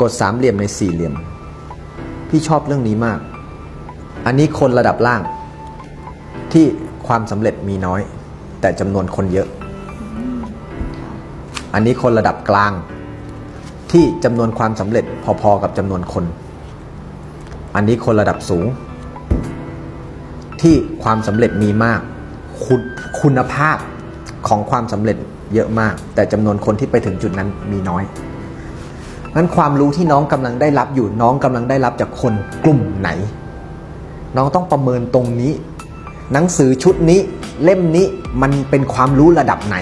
กดสามเหลี่ยมในสี่เหลี่ยม พี่ชอบเรื่องนี้มาก อันนี้คนระดับล่าง ที่ความสำเร็จมีน้อย แต่จำนวนคนเยอะ อันนี้คนระดับกลาง ที่จำนวนความสำเร็จพอๆกับจำนวนคน อันนี้คนระดับสูง ที่ความสำเร็จมีมาก คุณคุณภาพของความสำเร็จเยอะมาก แต่จำนวนคนที่ไปถึงจุดนั้นมีน้อย นั้นความรู้ที่น้องกำลังได้รับอยู่น้องกำลังได้รับจากคนกลุ่มไหน น้องต้องประเมินตรงนี้ หนังสือชุดนี้เล่มนี้มันเป็นความรู้ระดับไหน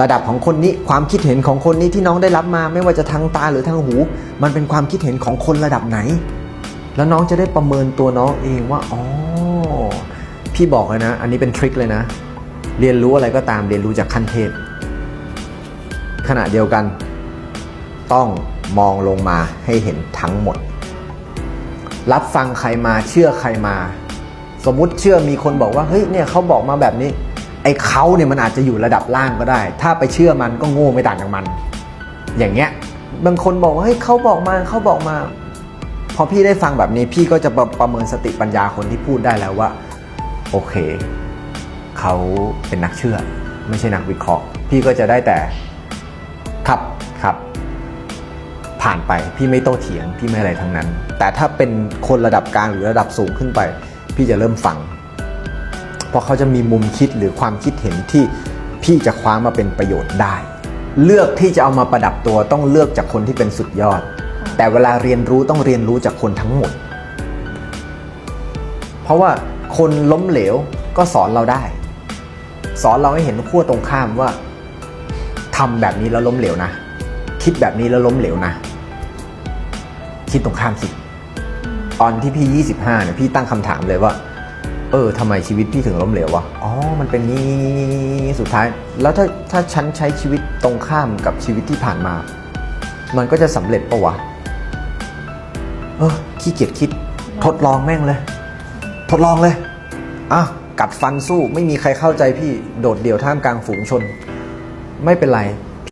ระดับของคนนี้ความคิดเห็นของคนนี้ที่น้องได้รับมา ไม่ว่าจะทางตาหรือทางหู มันเป็นความคิดเห็นของคนระดับไหน แล้วน้องจะได้ประเมินตัวน้องเองว่าอ๋อพี่บอกเลยนะ อันนี้เป็นทริคเลยนะ เรียนรู้อะไรก็ตามเรียนรู้จากขั้นเทพขณะเดียวกัน ต้องมองลงมาให้เห็นทั้งหมด รับฟังใครมาเชื่อใครมา สมมุติเชื่อมีคนบอกว่าเฮ้ยเนี่ยเขาบอกมาแบบนี้ ไอ้เขาเนี่ยมันอาจจะอยู่ระดับล่างก็ได้ ถ้าไปเชื่อมันก็โง่ไม่ต่างจากมัน อย่างเงี้ยบางคนบอกว่าเฮ้ยเขาบอกมาเขาบอกมา พอพี่ได้ฟังแบบนี้พี่ก็จะประประเมินสติปัญญาคนที่พูดได้แล้วว่า โอเค เขาเป็นนักเชื่อ ไม่ใช่นักวิเคราะห์ พี่ก็จะได้แต่ครับครับ ผ่านไปพี่ไม่โต้เถียงพี่ไม่อะไรทั้งนั้น แต่ถ้าเป็นคนระดับกลางหรือระดับสูงขึ้นไป พี่จะเริ่มฟัง เพราะเขาจะมีมุมคิดหรือความคิดเห็นที่พี่จะคว้ามาเป็นประโยชน์ได้ เลือกที่จะเอามาประดับตัวต้องเลือกจากคนที่เป็นสุดยอด แต่เวลาเรียนรู้ต้องเรียนรู้จากคนทั้งหมด เพราะว่าคนล้มเหลวก็สอนเราได้ สอนเราให้เห็นขั้วตรงข้ามว่าทำแบบนี้แล้วล้มเหลวนะ คิดแบบนี้แล้วล้มเหลวนะ คิดตรงข้ามสิตอนที่พี่25เนี่ยพี่ตั้งคำถามเลยว่า เออทำไมชีวิตพี่ถึงล้มเหลววะอ๋อ มันเป็นนี้สุดท้าย แล้วถ้าถ้าฉันใช้ชีวิตตรงข้ามกับชีวิตที่ผ่านมา มันก็จะสำเร็จปะวะเออขี้เกียจคิด ทดลองแม่งเลย ทดลองเลยอะกัดฟันสู้ไม่มีใครเข้าใจพี่โดดเดี่ยวท่ามกลางฝูงชน ไม่เป็นไร